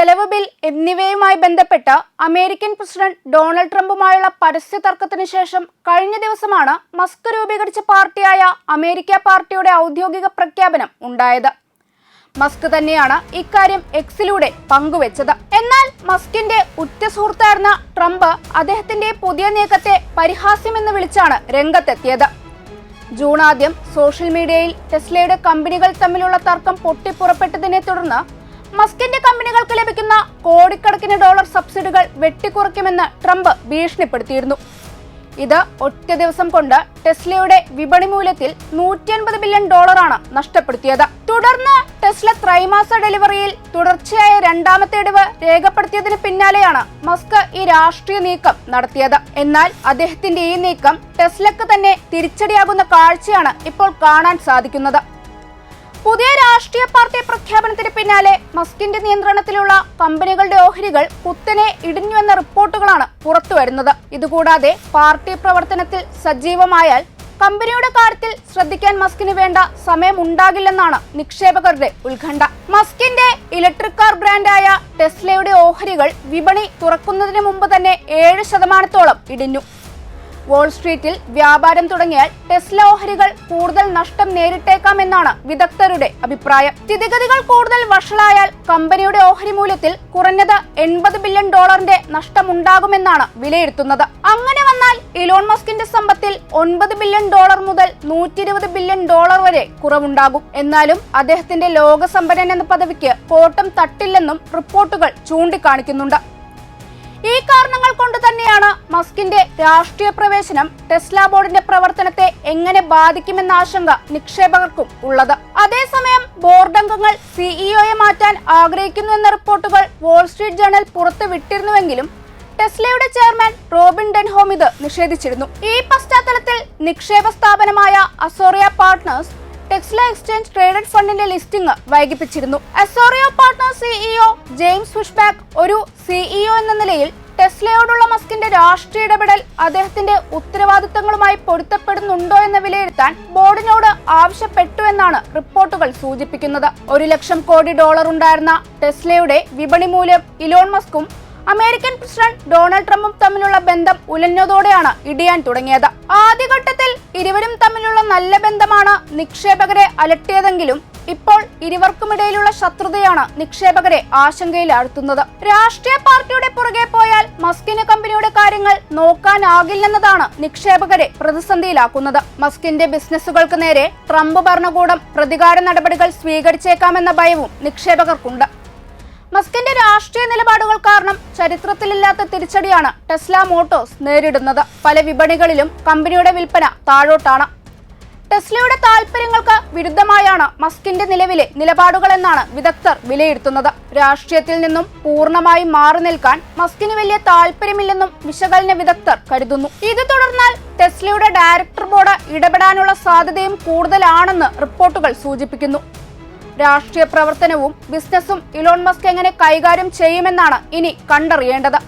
ചെലവ് ബിൽ എന്നിവയുമായി ബന്ധപ്പെട്ട് അമേരിക്കൻ പ്രസിഡന്റ് ഡൊണാൾഡ് ട്രംപുമായുള്ള പരസ്യ തർക്കത്തിന് ശേഷം കഴിഞ്ഞ ദിവസമാണ് മസ്ക് രൂപീകരിച്ച പാർട്ടിയായ അമേരിക്ക പാർട്ടിയുടെ ഔദ്യോഗിക പ്രഖ്യാപനം ഉണ്ടായത്. മസ്ക് തന്നെയാണ് ഇക്കാര്യം എക്സിലൂടെ പങ്കുവച്ചത്. എന്നാൽ മസ്കിന്റെ ഉറ്റ സുഹൃത്തായിരുന്ന ട്രംപ് അദ്ദേഹത്തിന്റെ പുതിയ നീക്കത്തെ പരിഹാസ്യമെന്ന് വിളിച്ചാണ് രംഗത്തെത്തിയത്. ജൂൺ ആദ്യം സോഷ്യൽ മീഡിയയിൽ ടെസ്ലയുടെ കമ്പനികൾ തമ്മിലുള്ള തർക്കം പൊട്ടിപ്പുറപ്പെട്ടതിനെ തുടർന്ന് മസ്കിന്റെ ലഭിക്കുന്ന കോടിക്കണക്കിന് ഡോളർ സബ്സിഡികൾ വെട്ടിക്കുറയ്ക്കുമെന്ന് ട്രംപ് ഭീഷണിപ്പെടുത്തിയിരുന്നു. ഇത് ഒറ്റ ദിവസം കൊണ്ട് ടെസ്ലയുടെ വിപണി മൂല്യത്തിൽ നൂറ്റി അൻപത് ബില്യൺ ഡോളറാണ് നഷ്ടപ്പെടുത്തിയത്. തുടർന്ന് ടെസ്ല ത്രൈമാസ ഡെലിവറിയിൽ തുടർച്ചയായ രണ്ടാമത്തെ ഇടിവ് രേഖപ്പെടുത്തിയതിന് പിന്നാലെയാണ് മസ്ക് ഈ രാഷ്ട്രീയ നീക്കം നടത്തിയത്. എന്നാൽ അദ്ദേഹത്തിന്റെ ഈ നീക്കം ടെസ്ലക്ക് തന്നെ തിരിച്ചടിയാകുന്ന കാഴ്ചയാണ് ഇപ്പോൾ കാണാൻ സാധിക്കുന്നത്. പുതിയ രാഷ്ട്രീയ പാർട്ടി പ്രഖ്യാപനത്തിന് പിന്നാലെ മസ്കിന്റെ നിയന്ത്രണത്തിലുള്ള കമ്പനികളുടെ ഓഹരികൾ കുത്തനെ ഇടിഞ്ഞുവെന്ന റിപ്പോർട്ടുകളാണ് പുറത്തുവരുന്നത് ഇതുകൂടാതെ പാർട്ടി പ്രവർത്തനത്തിൽ സജീവമായാൽ കമ്പനിയുടെ കാര്യത്തിൽ ശ്രദ്ധിക്കാൻ മസ്കിന് വേണ്ട സമയം ഉണ്ടാകില്ലെന്നാണ് നിക്ഷേപകരുടെ ഉത്കണ്ഠ. മസ്കിന്റെ ഇലക്ട്രിക് കാർ ബ്രാൻഡായ ടെസ്ലയുടെ ഓഹരികൾ വിപണി തുറക്കുന്നതിന് മുമ്പ് തന്നെ ഏഴ് ശതമാനത്തോളം ഇടിഞ്ഞു. വാൾ സ്ട്രീറ്റിൽ വ്യാപാരം തുടങ്ങിയാൽ ടെസ്ല ഓഹരികൾ കൂടുതൽ നഷ്ടം നേരിട്ടേക്കാമെന്നാണ് വിദഗ്ധരുടെ അഭിപ്രായം. സ്ഥിതിഗതികൾ കൂടുതൽ വഷളായാൽ കമ്പനിയുടെ ഓഹരി മൂല്യത്തിൽ കുറഞ്ഞത് എൺപത് ബില്യൺ ഡോളറിന്റെ നഷ്ടമുണ്ടാകുമെന്നാണ് വിലയിരുത്തുന്നത്. അങ്ങനെ വന്നാൽ ഇലോൺ മസ്കിന്റെ സമ്പത്തിൽ ഒൻപത് ബില്യൺ ഡോളർ മുതൽ നൂറ്റി ഇരുപത് ബില്യൺ ഡോളർ വരെ കുറവുണ്ടാകും. എന്നാലും അദ്ദേഹത്തിന്റെ ലോകസമ്പന്നൻ എന്ന പദവിക്ക് കോട്ടം തട്ടില്ലെന്നും റിപ്പോർട്ടുകൾ ചൂണ്ടിക്കാണിക്കുന്നുണ്ട്. ഈ കാരണങ്ങൾ കൊണ്ട് മസ്കിന്റെ രാഷ്ട്രീയ പ്രവേശനം ടെസ്ല ബോർഡിന്റെ പ്രവർത്തനത്തെ എങ്ങനെ ബാധിക്കുമെന്ന ആശങ്ക നിക്ഷേപകർക്കും ഉള്ളത്. അതേസമയം ബോർഡ് അംഗങ്ങൾ സിഇഒയെ മാറ്റാൻ ആഗ്രഹിക്കുന്നു എന്ന റിപ്പോർട്ടുകൾ വാൾസ്ട്രീറ്റ് ജേണൽ പുറത്തുവിട്ടിരുന്നുവെങ്കിലും ടെസ്ലയുടെ ചെയർമാൻ റോബിൻ ഡെൻഹോം ഇത് നിഷേധിച്ചിരുന്നു. ഈ പശ്ചാത്തലത്തിൽ നിക്ഷേപ സ്ഥാപനമായ Azoria Partners Tesla exchange traded ഫണ്ടിന്റെ ലിസ്റ്റിംഗ് വൈകിപ്പിച്ചിരുന്നു. അസോറിയോ പാർട്ട്നേഴ്സ് സിഇഒ ജെയിംസ് ഫുഷ്ബാക്ക് ഒരു സിഇഒ എന്ന നിലയിൽ ടെസ്ലയോടുള്ള മസ്കിന്റെ രാഷ്ട്രീയ ഇടപെടൽ അദ്ദേഹത്തിന്റെ ഉത്തരവാദിത്തങ്ങളുമായി പൊരുത്തപ്പെടുന്നുണ്ടോ എന്ന് വിലയിരുത്താൻ ബോർഡിനോട് ആവശ്യപ്പെട്ടു എന്നാണ് റിപ്പോർട്ടുകൾ സൂചിപ്പിക്കുന്നത്. ഒരു ലക്ഷം കോടി ഡോളർ ഉണ്ടായിരുന്ന ടെസ്ലയുടെ വിപണി മൂല്യം ഇലോൺ മസ്കും അമേരിക്കൻ പ്രസിഡന്റ് ഡൊണാൾഡ് ട്രംപും തമ്മിലുള്ള ബന്ധം ഉലഞ്ഞതോടെയാണ് ഇടിയാൻ തുടങ്ങിയത്. ആദ്യഘട്ടത്തിൽ ഇരുവരും തമ്മിലുള്ള നല്ല ബന്ധമാണ് നിക്ഷേപകരെ അലട്ടിയതെങ്കിലും ഇപ്പോൾ ഇരുവർക്കുമിടയിലുള്ള ശത്രുതയാണ് നിക്ഷേപകരെ ആശങ്കയിലാഴ്ത്തുന്നത്. രാഷ്ട്രീയ പാർട്ടിയുടെ പുറകെ പോയാൽ മസ്കിന് കമ്പനിയുടെ കാര്യങ്ങൾ നോക്കാനാകില്ലെന്നതാണ് നിക്ഷേപകരെ പ്രതിസന്ധിയിലാക്കുന്നത്. മസ്കിന്റെ ബിസിനസ്സുകൾക്ക് നേരെ ട്രംപ് ഭരണകൂടം പ്രതികാര നടപടികൾ സ്വീകരിച്ചേക്കാമെന്ന ഭയവും നിക്ഷേപകർക്കുണ്ട്. മസ്കിന്റെ രാഷ്ട്രീയ നിലപാടുകൾ കാരണം ചരിത്രത്തിലില്ലാത്ത തിരിച്ചടിയാണ് ടെസ്ല മോട്ടോഴ്സ് നേരിടുന്നത്. പല വിപണികളിലും കമ്പനിയുടെ വിൽപ്പന താഴോട്ടാണ്. ടെസ്ലയുടെ താൽപര്യങ്ങൾക്ക് വിരുദ്ധമായാണ് മസ്കിന്റെ നിലവിലെ നിലപാടുകൾ എന്നാണ് വിദഗ്ധർ വിലയിരുത്തുന്നത്. രാഷ്ട്രീയത്തിൽ നിന്നും പൂർണമായി മാറി നിൽക്കാൻ മസ്കിന് വലിയ താല്പര്യമില്ലെന്നും വിശകലന വിദഗ്ധർ കരുതുന്നു. ഇത് തുടർന്നാൽ ടെസ്ലയുടെ ഡയറക്ടർ ബോർഡ് ഇടപെടാനുള്ള സാധ്യതയും കൂടുതലാണെന്ന് റിപ്പോർട്ടുകൾ സൂചിപ്പിക്കുന്നു. രാഷ്ട്രീയ പ്രവർത്തനവും ബിസിനസ്സും ഇലോൺ മസ്ക് എങ്ങനെ കൈകാര്യം ചെയ്യുമെന്നാണ് ഇനി കണ്ടറിയേണ്ടത്.